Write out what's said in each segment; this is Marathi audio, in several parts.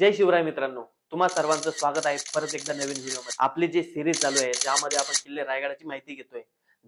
जय शिवराय मित्रांनो. तुम्हा सर्वांचं स्वागत आहे परत एकदा नवीन व्हिडिओमध्ये आपली जी सिरीज चालू आहे ज्यामध्ये आपण किल्ले रायगडाची माहिती घेतोय.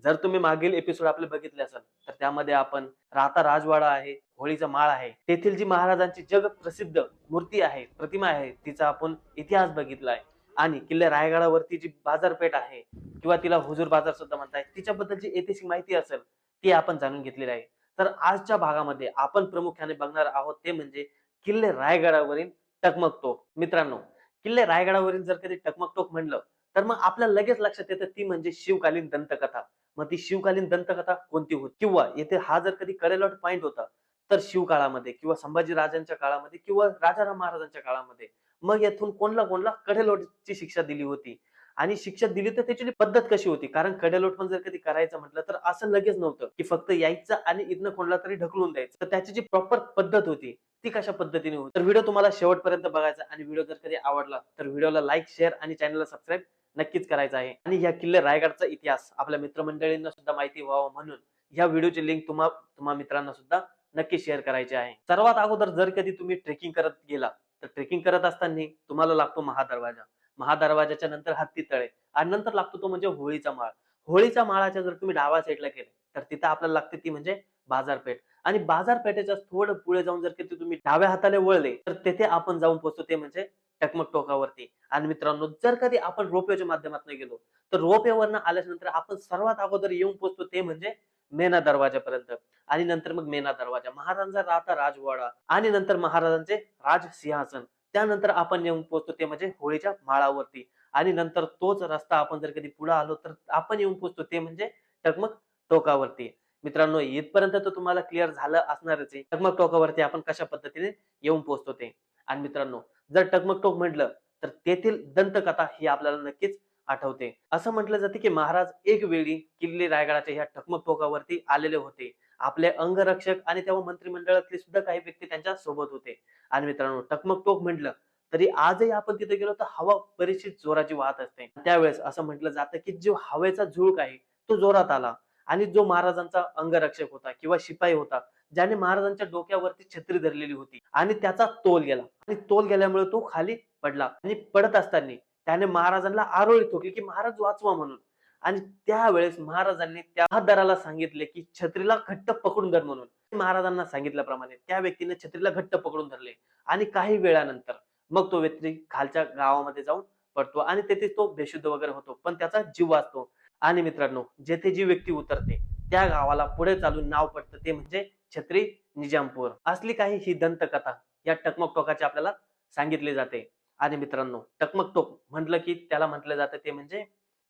जर तुम्ही मागील एपिसोड आपले बघितले असाल तर त्यामध्ये आपण राहता राजवाडा आहे होळीचा माळ आहे. तेथील जी महाराजांची जग प्रसिद्ध मूर्ती आहे प्रतिमा आहे तिचा आपण इतिहास बघितला आहे आणि किल्ले रायगडावरती जी बाजारपेठ आहे किंवा तिला हुजूर बाजार सुद्धा म्हणताय तिच्याबद्दलची ऐतिहासिक माहिती असेल ती आपण जाणून घेतलेली आहे. तर आजच्या भागामध्ये आपण प्रामुख्याने बघणार आहोत ते म्हणजे किल्ले रायगडावरील टकमक टोक मित्रांनो किल्ले रायगडावरील जर कधी टकमक टोक म्हणलं तर मग आपल्याला लगेच लक्षात येतं ती म्हणजे शिवकालीन दंतकथा. मग ती शिवकालीन दंतकथा कोणती होती? किंवा येथे हा जर कधी कडेलोट पॉइंट होता तर शिवकाळामध्ये किंवा संभाजी राजांच्या काळामध्ये किंवा राजाराम महाराजांच्या काळामध्ये मग येथून कोणला कोणला कडेलोटची शिक्षा दिली होती? आणि शिक्षा दिली तर त्याची पद्धत कशी होती? कारण कडेलोट पण जर कधी करायचं म्हटलं तर असं लगेच नव्हतं की फक्त यायचं आणि इथनं कोणला तरी ढकलून द्यायचं. तर त्याची जी प्रॉपर पद्धत होती ती कशा पद्धतीने होती? तर व्हिडिओ तुम्हाला शेवटपर्यंत बघायचा आणि व्हिडिओ जर कधी आवडला तर व्हिडिओला लाईक शेअर आणि चॅनलला सबस्क्राईब नक्कीच करायचं आहे. आणि या किल्ले रायगडचा इतिहास आपल्या मित्रमंडळींना सुद्धा माहिती व्हावं म्हणून या व्हिडिओची लिंक तुम्हा तुम्हा मित्रांना सुद्धा नक्की शेअर करायची आहे. सर्वात अगोदर जर कधी तुम्ही ट्रेकिंग करत गेला तर ट्रेकिंग करत असताना तुम्हाला लागतो महादरवाजा. महादरवाजाच्या नंतर हत्ती तळे आणि नंतर लागतो तो म्हणजे होळीचा माळ. होळीच्या माळाच्या जर तुम्ही डाव्या साईडला गेले तर तिथं आपल्याला लागते ती म्हणजे बाजारपेठ. आणि बाजारपेठेच्या थोडं पुढे जाऊन जर किती तुम्ही डाव्या हाताने वळले तर तेथे आपण जाऊन पोहोचतो ते म्हणजे टकमक टोकावरती. आणि मित्रांनो जर कधी आपण रोपवेच्या माध्यमातून गेलो तर रोपवेवरनं आल्यानंतर आपण सर्वात अगोदर येऊन पोहोचतो ते म्हणजे मेना दरवाजापर्यंत. आणि नंतर मग मेना दरवाजा. महाराजांचा राहता राजवाडा आणि नंतर महाराजांचे राज सिंहासन त्यानंतर आपण येऊन पोहोचतो ते म्हणजे होळीच्या माळावरती. आणि नंतर तोच रस्ता आपण जर कधी पुढे आलो तर आपण येऊन पोहोचतो ते म्हणजे टकमक टोकावरती. मित्रांनो इथपर्यंत तर तुम्हाला क्लिअर झालं असणारच आहे. टकमक टोकावरती आपण कशा पद्धतीने येऊन पोहोचतो ते. आणि मित्रांनो जर टकमक टोक म्हटलं तर तेथील दंतकथा ही आपल्याला नक्कीच आठवते. असं म्हटलं जाते की महाराज एक वेळी किल्ले रायगडाच्या ह्या टकमक टोकावरती आलेले होते. आपले अंगरक्षक आणि तेव्हा मंत्रिमंडळातले सुद्धा काही व्यक्ती त्यांच्यासोबत होते. आणि मित्रांनो टकमक टोक म्हटलं तरी आजही आपण तिथे गेलो तर हवा बरीचशी जोराची वाहत असते. त्यावेळेस असं म्हटलं जातं की जो हवेचा झुळूक आहे तो जोरात आला. आणि जो महाराजांचा अंगरक्षक होता किंवा शिपाई होता ज्याने महाराजांच्या डोक्यावरती छत्री धरलेली होती आणि त्याचा तोल गेला. आणि तोल गेल्यामुळे तो खाली पडला. आणि पडत असताना त्याने महाराजांना आरोळी ठोकली की महाराज वाचवा म्हणून. आणि त्यावेळेस महाराजांनी त्या दराला सांगितले की छत्रीला घट्ट पकडून धर म्हणून. महाराजांना सांगितल्याप्रमाणे त्या व्यक्तीने छत्रीला घट्ट पकडून धरले आणि काही वेळानंतर मग तो व्यक्ती खालच्या गावामध्ये जाऊन पडतो आणि तेथे तो बेशुद्ध वगैरे होतो. पण त्याचा जीव वाचतो. आणि मित्रांनो जेथे जी व्यक्ती उतरते त्या गावाला पुढे चालून नाव पडतं ते म्हणजे छत्री निजामपूर. असली काही ही दंतकथा या टकमक टोकाची आपल्याला सांगितली जाते. आणि मित्रांनो टकमक टोक म्हटलं की त्याला म्हटलं जातं ते म्हणजे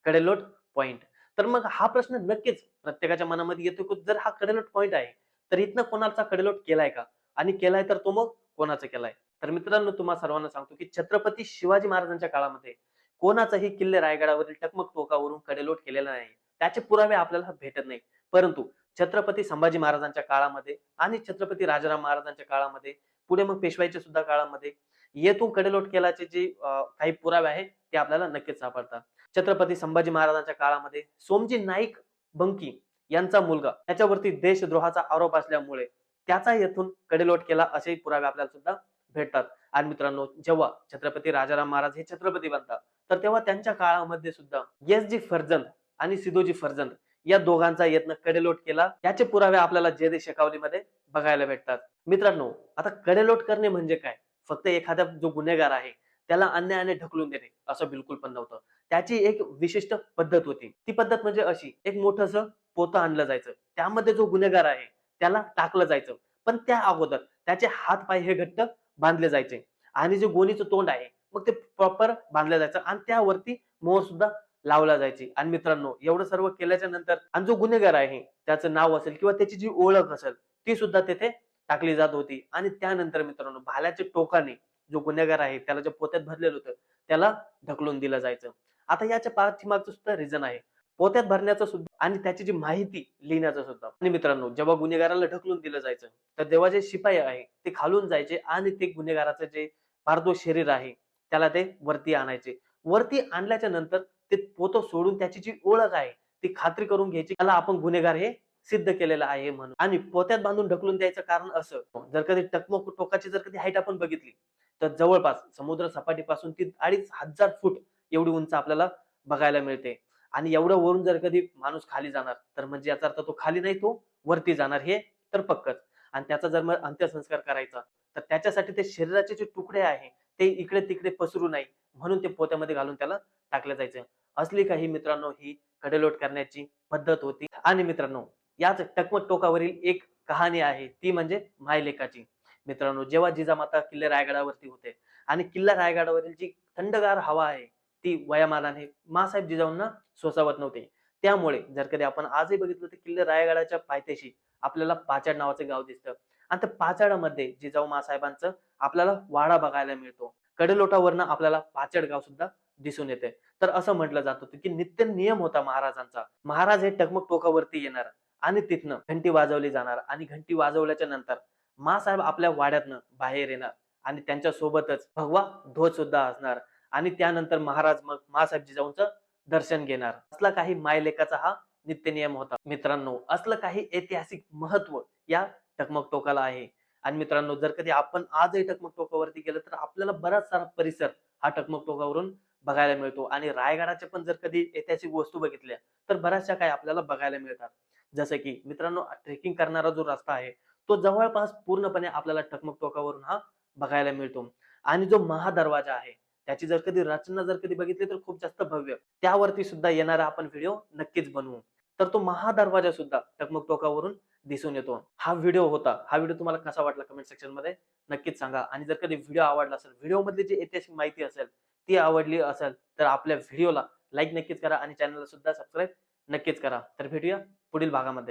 कडेलोट पॉइंट तर मग हा प्रश्न नक्कीच प्रत्येकाच्या मनामध्ये येतो की जर हा कडेलोट पॉइंट आहे तर इथनं कोणाचा कडेलोट केलाय का? आणि केलाय तर तो मग कोणाचा केलाय? तर मित्रांनो तुम्हा सर्वांना सांगतो की छत्रपती शिवाजी महाराजांच्या काळामध्ये कोणाचाही किल्ले रायगडावरील टकमक टोकावरून कडेलोट केलेला नाही. त्याचे पुरावे आपल्याला भेटत नाही परंतु छत्रपती संभाजी महाराजांच्या काळामध्ये आणि छत्रपती राजाराम महाराजांच्या काळामध्ये पुढे मग पेशवाईच्या सुद्धा काळामध्ये येथून कडेलोट केल्याचे जे काही पुरावे आहेत ते आपल्याला नक्कीच सापडतात. छत्रपती संभाजी महाराजांच्या काळामध्ये सोमजी नाईक बंकी यांचा मुलगा त्याच्यावरती देशद्रोहाचा आरोप असल्यामुळे त्याचा येथून कडेलोट केला असे पुरावे आपल्याला सुद्धा भेटतात. आणि मित्रांनो जेव्हा छत्रपती राजाराम महाराज हे छत्रपती बनतात तर तेव्हा त्यांच्या काळामध्ये सुद्धा एस जी फर्जंद आणि सिदोजी फर्जंद या दोघांचा यत्न कडेलोट केला. याचे पुरावे आपल्याला जे दे शेकावलीमध्ये बघायला भेटतात. मित्रांनो आता कडेलोट करणे म्हणजे काय? फक्त एखादा जो गुन्हेगार आहे त्याला अन्यायाने ढकलून देणे असं बिलकुल पण नव्हतं. त्याची एक विशिष्ट पद्धत होती. ती पद्धत म्हणजे अशी एक मोठस पोतं आणलं जायचं. त्यामध्ये जो गुन्हेगार आहे त्याला टाकलं जायचं. पण त्या अगोदर त्याचे हात पाय हे घट्ट बांधले जायचे. आणि जे गोणीचं तोंड आहे मग ते प्रॉपर बांधलं जायचं. आणि त्यावरती मोहर सुद्धा लावला जायची. आणि मित्रांनो एवढं सर्व केल्याच्यानंतर आणि जो गुन्हेगार आहे त्याचं नाव असेल किंवा त्याची जी ओळख असेल ती सुद्धा तेथे टाकली जात होती. आणि त्यानंतर मित्रांनो भाल्याच्या टोकाने जो गुन्हेगार आहे त्याला जे पोत्यात भरलेलं होतं त्याला ढकलून दिलं जायचं. आता याच्या पाठीमागचं सुद्धा रिझन आहे. पोत्यात भरण्याचं सुद्धा आणि त्याची जी माहिती लिहिण्याचं सुद्धा. आणि मित्रांनो जेव्हा गुन्हेगाराला ढकलून दिलं जायचं तर तेव्हा जे शिपाई आहे ते खालून जायचे आणि ते गुन्हेगाराचं जे पारदो शरीर आहे त्याला ते वरती आणायचे. वरती आणल्याच्या नंतर ते पोतं सोडून त्याची जी ओळख आहे ती खात्री करून घ्यायची त्याला आपण गुन्हेगार हे सिद्ध केलेलं आहे म्हणून. आणि पोत्यात बांधून ढकलून द्यायचं कारण असं. जर कधी टकमक टोकाची जर कधी हाईट आपण बघितली तर जवळपास समुद्र सपाटीपासून ती अडीच हजार फूट एवढी उंच आपल्याला बघायला मिळते. आणि एवढं वरून जर कधी माणूस खाली जाणार तर म्हणजे याचा अर्थ तो खाली नाही तो वरती जाणार हे तर पक्कच. आणि त्याचा जर मग अंत्यसंस्कार करायचा तर त्याच्यासाठी ते शरीराचे जे तुकडे आहे ते इकडे तिकडे पसरू नाही म्हणून ते पोत्यामध्ये घालून त्याला टाकलं जायचं. असली काही मित्रांनो ही कडेलोट करण्याची पद्धत होती. आणि मित्रांनो याच टकमक टोकावरील एक कहाणी आहे ती म्हणजे मायलेकाची मित्रांनो जेव्हा जिजामाता किल्ले रायगडावरती होते आणि किल्ला रायगडावरील जी थंडगार हवा आहे ती वयामानाने मासाहेब जिजाऊंना सोसावत नव्हते. त्यामुळे जर कधी आपण आजही बघितलं तर किल्ले रायगडाच्या पायथ्याशी आपल्याला पाचाड नावाचं गाव दिसतं. आणि त्या पाचाडामध्ये जिजाऊ मासाहेबांचं आपल्याला वाडा बघायला मिळतो. कडेलोटावरनं आपल्याला पाचड गाव सुद्धा दिसून येते. तर असं म्हटलं जात होतं की नित्य नियम होता महाराजांचा. महाराज हे टकमक टोकावरती येणार. आणि तिथनं घंटी वाजवली जाणार आणि घंटी वाजवल्याच्या नंतर मासाहेब आपल्या वाड्यातनं बाहेर येणार आणि त्यांच्या सोबतच भगवा ध्वज सुद्धा असणार आणि त्यानंतर महाराज मग मासाहेब जिजाऊंचं दर्शन घेणार. असला काही मायलेकाचा हा नित्य नियम होता. मित्रांनो असलं काही ऐतिहासिक महत्त्व या टकमक टोकाला आहे. आणि मित्रांनो जर कधी आपण आजही टकमक टोकावरती गेलं तर आपल्याला बराच सारा परिसर हा टकमक टोकावरून बघायला मिळतो. आणि रायगडाच्या पण जर कधी ऐतिहासिक वस्तू बघितल्या तर बऱ्याचशा काही आपल्याला बघायला मिळतात. जसं की मित्रांनो ट्रेकिंग करणारा जो रस्ता आहे तो जवळपास पूर्णपणे आपल्याला टकमक टोकावरून हा बघायला मिळतो. आणि जो महादरवाजा आहे त्याची जर कधी रचना जर कधी बघितली तर खूप जास्त भव्य. त्यावरती सुद्धा येणारा आपण व्हिडिओ नक्कीच बनवू. तर तो महादरवाजा सुद्धा टकमक टोकावरून दिसून येतो. हा व्हिडिओ होता. हा व्हिडिओ तुम्हाला कसा वाटला कमेंट सेक्शनमध्ये नक्कीच सांगा. आणि जर कधी व्हिडिओ आवडला असेल व्हिडिओ मधली जी ऐतिहासिक माहिती असेल ती आवडली असेल तर आपल्या व्हिडिओला लाईक नक्कीच करा आणि चॅनलला सुद्धा सबस्क्राईब नक्कीच करा. तर भेटूया पुढील भागामध्ये.